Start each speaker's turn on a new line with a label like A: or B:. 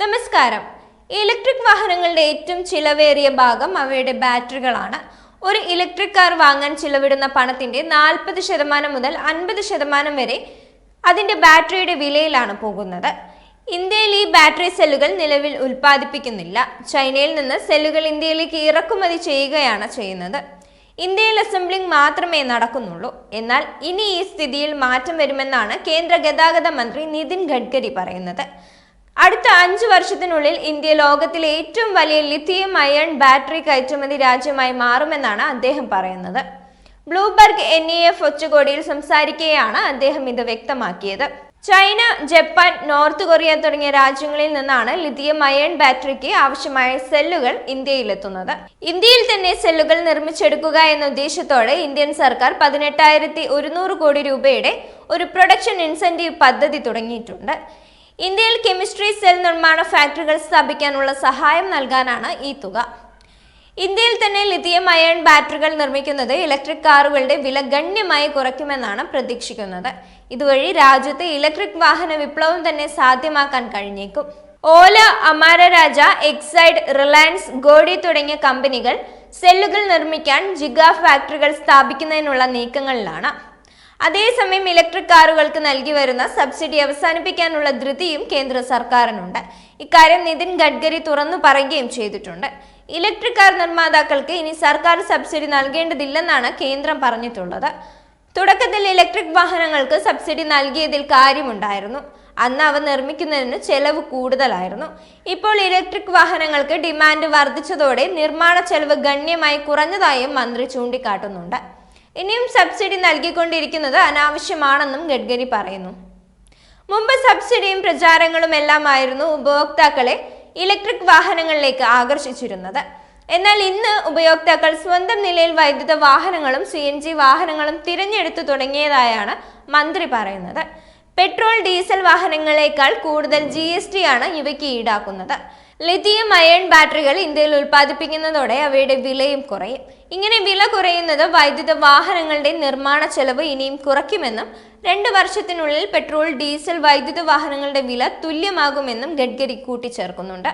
A: നമസ്കാരം. ഇലക്ട്രിക് വാഹനങ്ങളുടെ ഏറ്റവും ചിലവേറിയ ഭാഗം അവയുടെ ബാറ്ററികളാണ്. ഒരു ഇലക്ട്രിക് കാർ വാങ്ങാൻ ചിലവിടുന്ന പണത്തിന്റെ നാൽപ്പത് ശതമാനം മുതൽ അൻപത് ശതമാനം വരെ അതിന്റെ ബാറ്ററിയുടെ വിലയിലാണ് പോകുന്നത്. ഇന്ത്യയിൽ ഈ ബാറ്ററി സെല്ലുകൾ നിലവിൽ ഉൽപ്പാദിപ്പിക്കുന്നില്ല. ചൈനയിൽ നിന്ന് സെല്ലുകൾ ഇന്ത്യയിലേക്ക് ഇറക്കുമതി ചെയ്യുകയാണ് ചെയ്യുന്നത്. ഇന്ത്യയിൽ അസംബ്ലിംഗ് മാത്രമേ നടക്കുന്നുള്ളൂ. എന്നാൽ ഇനി ഈ സ്ഥിതിയിൽ മാറ്റം വരുമെന്നാണ് കേന്ദ്ര ഗതാഗത മന്ത്രി നിതിൻ ഗഡ്കരി പറയുന്നത്. അടുത്ത അഞ്ചു വർഷത്തിനുള്ളിൽ ഇന്ത്യ ലോകത്തിലെ ഏറ്റവും വലിയ ലിഥിയം അയൺ ബാറ്ററി കയറ്റുമതി രാജ്യമായി മാറുമെന്നാണ് അദ്ദേഹം പറയുന്നത്. ബ്ലൂബർഗ് എൻ ഇ എഫ് ഉച്ചകോടിയിൽ സംസാരിക്കുകയാണ് അദ്ദേഹം ഇത് വ്യക്തമാക്കിയത്. ചൈന ജപ്പാൻ നോർത്ത് കൊറിയ തുടങ്ങിയ രാജ്യങ്ങളിൽ നിന്നാണ് ലിഥിയം അയൺ ബാറ്ററിക്ക് ആവശ്യമായ സെല്ലുകൾ ഇന്ത്യയിലെത്തുന്നത്. ഇന്ത്യയിൽ തന്നെ സെല്ലുകൾ നിർമ്മിച്ചെടുക്കുക എന്ന ഉദ്ദേശത്തോടെ ഇന്ത്യൻ സർക്കാർ പതിനെട്ടായിരത്തി ഒരുന്നൂറ് കോടി രൂപയുടെ ഒരു പ്രൊഡക്ഷൻ ഇൻസെന്റീവ് പദ്ധതി തുടങ്ങിയിട്ടുണ്ട്. ഇന്ത്യയിൽ കെമിസ്ട്രി സെൽ നിർമ്മാണ ഫാക്ടറികൾ സ്ഥാപിക്കാനുള്ള സഹായം നൽകാനാണ് ഈ തുക. ഇന്ത്യയിൽ തന്നെ ലിഥിയം അയൺ ബാറ്ററികൾ നിർമ്മിക്കുന്നത് ഇലക്ട്രിക് കാറുകളുടെ വില ഗണ്യമായി കുറയ്ക്കുമെന്നാണ് പ്രതീക്ഷിക്കുന്നത്. ഇതുവഴി രാജ്യത്തെ ഇലക്ട്രിക് വാഹന വിപ്ലവം തന്നെ സാധ്യമാക്കാൻ കഴിഞ്ഞേക്കും. ഓല അമാര രാജ എക്സൈഡ് റിലയൻസ് ഗോഡി തുടങ്ങിയ കമ്പനികൾ സെല്ലുകൾ നിർമ്മിക്കാൻ ജിഗ ഫാക്ടറികൾ സ്ഥാപിക്കുന്നതിനുള്ള നീക്കങ്ങളിലാണ്. അതേസമയം ഇലക്ട്രിക് കാറുകൾക്ക് നൽകി വരുന്ന സബ്സിഡി അവസാനിപ്പിക്കാനുള്ള ധൃതിയും കേന്ദ്ര സർക്കാരിനുണ്ട്. ഇക്കാര്യം നിതിൻ ഗഡ്കരി തുറന്നു പറയുകയും ചെയ്തിട്ടുണ്ട്. ഇലക്ട്രിക് കാർ നിർമ്മാതാക്കൾക്ക് ഇനി സർക്കാർ സബ്സിഡി നൽകേണ്ടതില്ലെന്നാണ് കേന്ദ്രം പറഞ്ഞിട്ടുള്ളത്. തുടക്കത്തിൽ ഇലക്ട്രിക് വാഹനങ്ങൾക്ക് സബ്സിഡി നൽകിയതിൽ കാര്യമുണ്ടായിരുന്നു. അന്ന് അവ നിർമ്മിക്കുന്നതിന് ചെലവ് കൂടുതലായിരുന്നു. ഇപ്പോൾ ഇലക്ട്രിക് വാഹനങ്ങൾക്ക് ഡിമാൻഡ് വർദ്ധിച്ചതോടെ നിർമ്മാണ ചെലവ് ഗണ്യമായി കുറഞ്ഞതായും മന്ത്രി ചൂണ്ടിക്കാട്ടുന്നുണ്ട്. ഇനിയും സബ്സിഡി നൽകിക്കൊണ്ടിരിക്കുന്നത് അനാവശ്യമാണെന്നും ഗഡ്കരി പറയുന്നു. മുമ്പ് സബ്സിഡിയും പ്രചാരങ്ങളും എല്ലാമായിരുന്നു ഉപഭോക്താക്കളെ ഇലക്ട്രിക് വാഹനങ്ങളിലേക്ക് ആകർഷിച്ചിരുന്നത്. എന്നാൽ ഇന്ന് ഉപയോക്താക്കൾ സ്വന്തം നിലയിൽ വൈദ്യുത വാഹനങ്ങളും സി എൻ ജി വാഹനങ്ങളും തിരഞ്ഞെടുത്തു തുടങ്ങിയതായാണ് മന്ത്രി പറയുന്നത്. പെട്രോൾ ഡീസൽ വാഹനങ്ങളെക്കാൾ കൂടുതൽ ജി എസ് ടി ആണ് ഇവയ്ക്ക് ഈടാക്കുന്നത്. ലിഥിയം അയൺ ബാറ്ററികൾ ഇന്ത്യയിൽ ഉൽപ്പാദിപ്പിക്കുന്നതോടെ അവയുടെ വിലയും കുറയും. ഇങ്ങനെ വില കുറയുന്നത് വൈദ്യുത വാഹനങ്ങളുടെ നിർമ്മാണ ചെലവ് ഇനിയും കുറയ്ക്കുമെന്നും രണ്ട് വർഷത്തിനുള്ളിൽ പെട്രോൾ ഡീസൽ വൈദ്യുത വാഹനങ്ങളുടെ വില തുല്യമാകുമെന്നും ഗഡ്കരി കൂട്ടിച്ചേർക്കുന്നുണ്ട്.